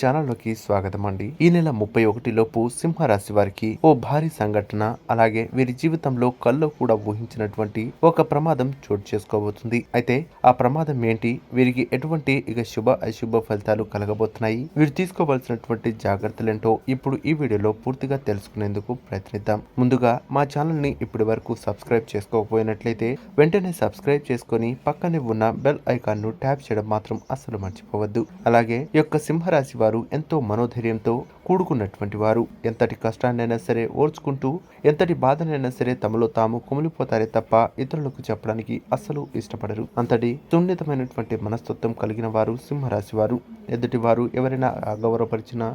ఛానల్లోకి స్వాగతం అండి ఈ నెల ముప్పై ఒకటి లోపు సింహరాశి వారికి ఓ భారీ సంఘటన అలాగే వీరి జీవితంలో కల్లో కూడా ఊహించినటువంటి ఒక ప్రమాదం చోటు చేసుకోబోతుంది. అయితే ఆ ప్రమాదం ఏంటి? వీరికి ఎటువంటి ఇక శుభ అశుభ ఫలితాలు కలగబోతున్నాయి? వీరు తీసుకోవాల్సినటువంటి జాగ్రత్తలేంటో ఇప్పుడు ఈ వీడియోలో పూర్తిగా తెలుసుకునేందుకు ప్రయత్నిద్దాం. ముందుగా మా ఛానల్ని ఇప్పటి వరకు సబ్స్క్రైబ్ చేసుకోకపోయినట్లయితే వెంటనే సబ్స్క్రైబ్ చేసుకొని పక్కనే ఉన్న బెల్ ఐకాన్ను ట్యాప్ చేయడం మాత్రం అస్సలు మర్చిపోవద్దు. అలాగే యొక్క సింహరాశి వారు ఎంతో మనోధైర్యంతో కూడుకున్నటువంటి వారు. ఎంతటి కష్టాన్నైనా సరే ఓర్చుకుంటూ ఎంతటి బాధనైనా సరే తమలో తాము కుమిలిపోతారే తప్ప ఇతరులకు చెప్పడానికి అస్సలు ఇష్టపడరు. అంతటి సున్నితమైనటువంటి మనస్తత్వం కలిగిన వారు సింహరాశి వారు. ఎదుటి వారు ఎవరైనా అగౌరవపరిచినా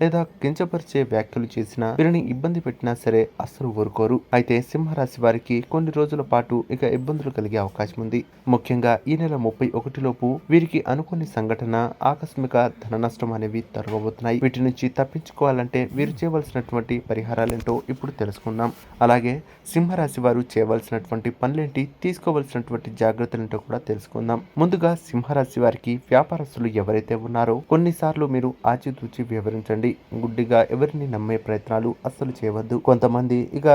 లేదా కించపరిచే వ్యాఖ్యలు చేసినా వీరిని ఇబ్బంది పెట్టినా సరే అస్సలు ఊరుకోరు. అయితే సింహరాశి వారికి కొన్ని రోజుల పాటు ఇక ఇబ్బందులు కలిగే అవకాశం ఉంది. ముఖ్యంగా ఈ నెల ముప్పై ఒకటిలోపు వీరికి అనుకోని సంఘటన ఆకస్మిక ధన నష్టం అనేవి తరగబోతున్నాయి వీటి నుంచి తప్పించుకోవాలంటే వీరు చేయవలసినటువంటి పరిహారాలు ఏంటో ఇప్పుడు తెలుసుకుందాం. అలాగే సింహరాశి వారు చేయవలసినటువంటి పనులేంటి తీసుకోవలసినటువంటి జాగ్రత్తలేంటో కూడా తెలుసుకుందాం. ముందుగా సింహరాశి వారికి వ్యాపారస్తులు ఎవరైతే ఉన్నారో కొన్నిసార్లు మీరు ఆచితూచి వివరించండి. గుడ్డిగా ఎవరిని నమ్మే ప్రయత్నాలు అస్సలు చేయవద్దు. కొంతమంది ఇక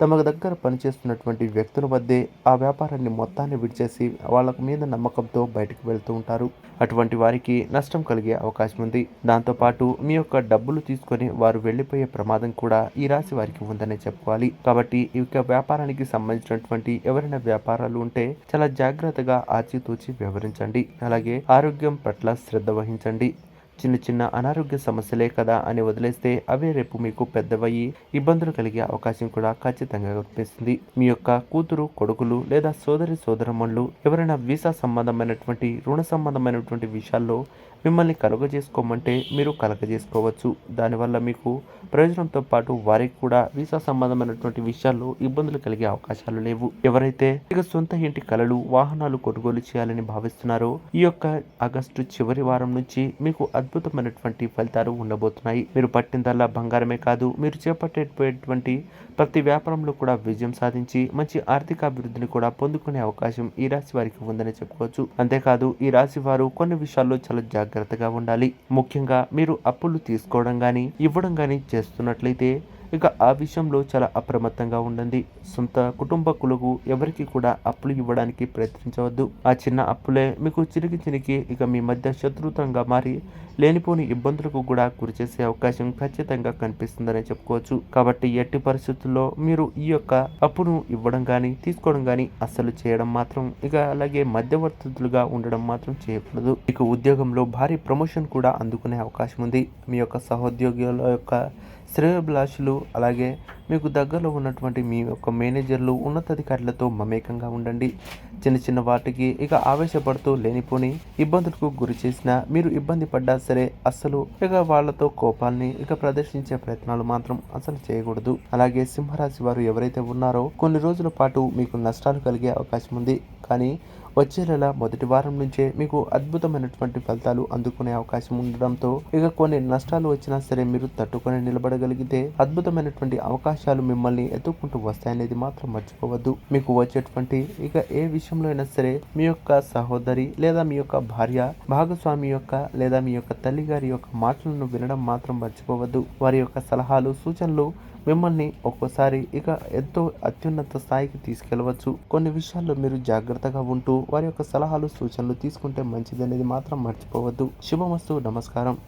తమ దగ్గర పనిచేస్తున్నటువంటి వ్యక్తుల వద్దే ఆ వ్యాపారాన్ని మొత్తాన్ని విడిచేసి వాళ్ళ మీద నమ్మకంతో బయటకు వెళ్తూ ఉంటారు. అటువంటి వారికి నష్టం కలిగే అవకాశం ఉంది. దాంతోపాటు మీ యొక్క డబ్బులు తీసుకొని వారు వెళ్ళిపోయే ప్రమాదం కూడా ఈ రాశి వారికి ఉందనే చెప్పుకోవాలి. కాబట్టి ఈ యొక్క వ్యాపారానికి సంబంధించినటువంటి ఎవరైనా వ్యాపారాలు ఉంటే చాలా జాగ్రత్తగా ఆచితూచి వ్యవహరించండి. అలాగే ఆరోగ్యం పట్ల శ్రద్ధ వహించండి. చిన్న చిన్న అనారోగ్య సమస్యలే కదా అని వదిలేస్తే అవే రేపు మీకు పెద్దవయ్యి ఇబ్బందులు కలిగే అవకాశం కూడా ఖచ్చితంగా కనిపిస్తుంది. మీ యొక్క కూతురు కొడుకులు లేదా సోదరి సోదరమ్మళ్ళు ఎవరైనా వీసా సంబంధమైనటువంటి రుణ సంబంధమైనటువంటి విషయాల్లో మిమ్మల్ని కలుగజేసుకోమంటే మీరు కలగజేసుకోవచ్చు. దానివల్ల మీకు ప్రయోజనంతో పాటు వారికి కూడా వీసా సంబంధమైనటువంటి విషయాల్లో ఇబ్బందులు కలిగే అవకాశాలు లేవు. ఎవరైతే ఇక సొంత ఇంటి కలలు వాహనాలు కొనుగోలు చేయాలని భావిస్తున్నారో ఈ యొక్క ఆగస్టు చివరి వారం నుంచి మీకు అద్భుతమైనటువంటి ఫలితాలు ఉండబోతున్నాయి. మీరు పట్టిందల్లా బంగారమే కాదు మీరు చేపట్టేటువంటి ప్రతి వ్యాపారంలో కూడా విజయం సాధించి మంచి ఆర్థిక అభివృద్ధిని కూడా పొందుకునే అవకాశం ఈ రాశి వారికి ఉందని చెప్పుకోవచ్చు. అంతేకాదు ఈ రాశి వారు కొన్ని విషయాల్లో చాలా జాగ్రత్తగా ఉండాలి. ముఖ్యంగా మీరు అప్పులు తీసుకోవడం కానీ ఇవ్వడం కానీ చేస్తున్నట్లయితే ఇక ఆ విషయంలో చాలా అప్రమత్తంగా ఉండండి. సొంత కుటుంబకులకు ఎవరికి కూడా అప్పులు ఇవ్వడానికి ప్రయత్నించవద్దు. ఆ చిన్న అప్పులే మీకు చిరికి చిరికి ఇక మీ మధ్య శత్రుతంగా మారి లేనిపోని ఇబ్బందులకు కూడా గురిచేసే అవకాశం ఖచ్చితంగా కనిపిస్తుందని చెప్పుకోవచ్చు. కాబట్టి ఎట్టి పరిస్థితుల్లో మీరు ఈ యొక్క అప్పును ఇవ్వడం కానీ తీసుకోవడం కానీ అస్సలు చేయడం మాత్రం ఇక అలాగే మధ్యవర్తులుగా ఉండడం మాత్రం చేయకూడదు. ఇక ఉద్యోగంలో భారీ ప్రమోషన్ కూడా అందుకునే అవకాశం ఉంది. మీ యొక్క సహోద్యోగుల యొక్క శ్రేయోభిలాషులు అలాగే మీకు దగ్గరలో ఉన్నటువంటి మీ యొక్క మేనేజర్లు ఉన్నతాధికారులతో మమేకంగా ఉండండి. చిన్న చిన్న వాటికి ఇక ఆవేశపడుతూ లేనిపోని ఇబ్బందులకు గురి చేసినా మీరు ఇబ్బంది పడ్డా సరే అస్సలు ఇక వాళ్ళతో కోపాన్ని ఇక ప్రదర్శించే ప్రయత్నాలు మాత్రం అసలు చేయకూడదు. అలాగే సింహరాశి వారు ఎవరైతే ఉన్నారో కొన్ని రోజుల పాటు మీకు నష్టాలు కలిగే అవకాశం ఉంది. కానీ వచ్చే నెల మొదటి వారం నుంచే మీకు అద్భుతమైనటువంటి ఫలితాలు అందుకునే అవకాశం ఉండడంతో ఇక కొన్ని నష్టాలు వచ్చినా సరే మీరు తట్టుకొని నిలబడగలిగితే అద్భుతమైనటువంటి అవకాశాలు మిమ్మల్ని ఎత్తుకుంటూ వస్తాయనేది మాత్రం మర్చిపోవద్దు. మీకు వచ్చేటువంటి ఇక ఏ విషయంలో అయినా సరే మీ యొక్క సహోదరి లేదా మీ యొక్క భార్య భాగస్వామి యొక్క లేదా మీ యొక్క తల్లి గారి యొక్క మాటలను వినడం మాత్రం మర్చిపోవద్దు. వారి యొక్క సలహాలు సూచనలు మిమ్మల్ని ఒక్కోసారి ఇక ఎంతో అత్యున్నత స్థాయికి తీసుకెళ్ళవచ్చు. కొన్ని విషయాల్లో మీరు జాగ్రత్తగా ఉంటూ వారి యొక్క సలహాలు సూచనలు తీసుకుంటే మంచిదనేది మాత్రం మర్చిపోవద్దు. శుభమస్తు. నమస్కారం.